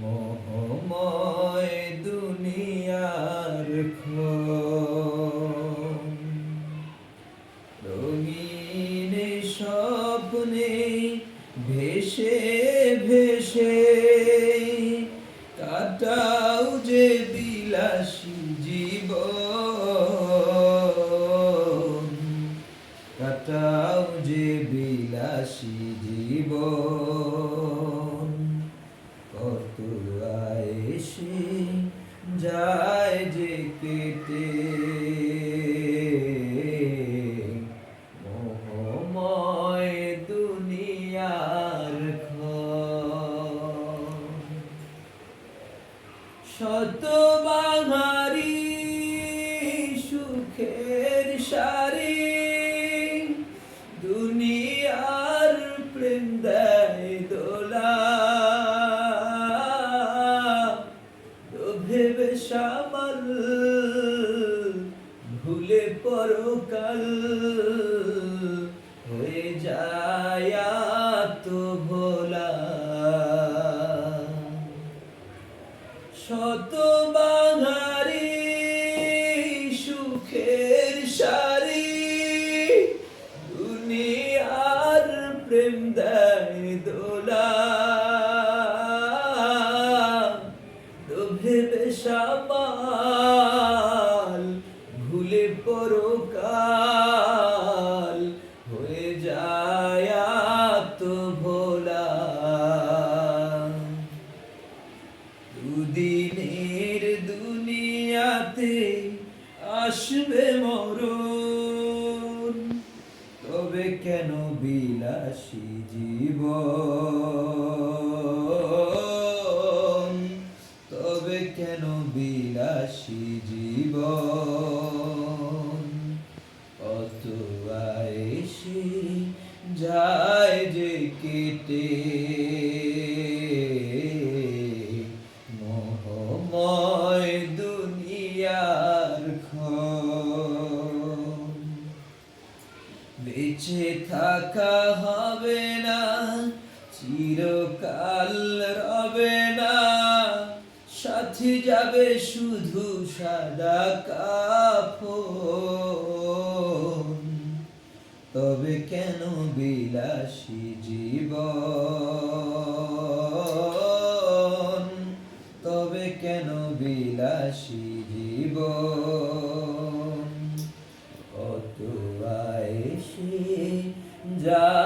মোহময় দুনিয়ার রঙিন স্বপ্নে ভেসে ভেসে কাটাও যে বিলাসী জীবন। কত যায় যে কেটে। শত বাঙারি সুখের সারি ভুলে পরকাল হয়ে যায় তো ভোলা। শত বাঙারি দুদিনের দুনিয়াতে আসবে মরণ। তবে কেন বিলাসী জীবন? তবে কেন বিলাসী জীবন? অত আয়েসে যায় যে কেটে বেঁচে থাকা হবে না, চিরকাল রবে না। সাথে যাবে শুধু সাদা কাফন। তবে কেন বিলাসী জীবন? তবে কেন বিলাসী জীবন? যায় যে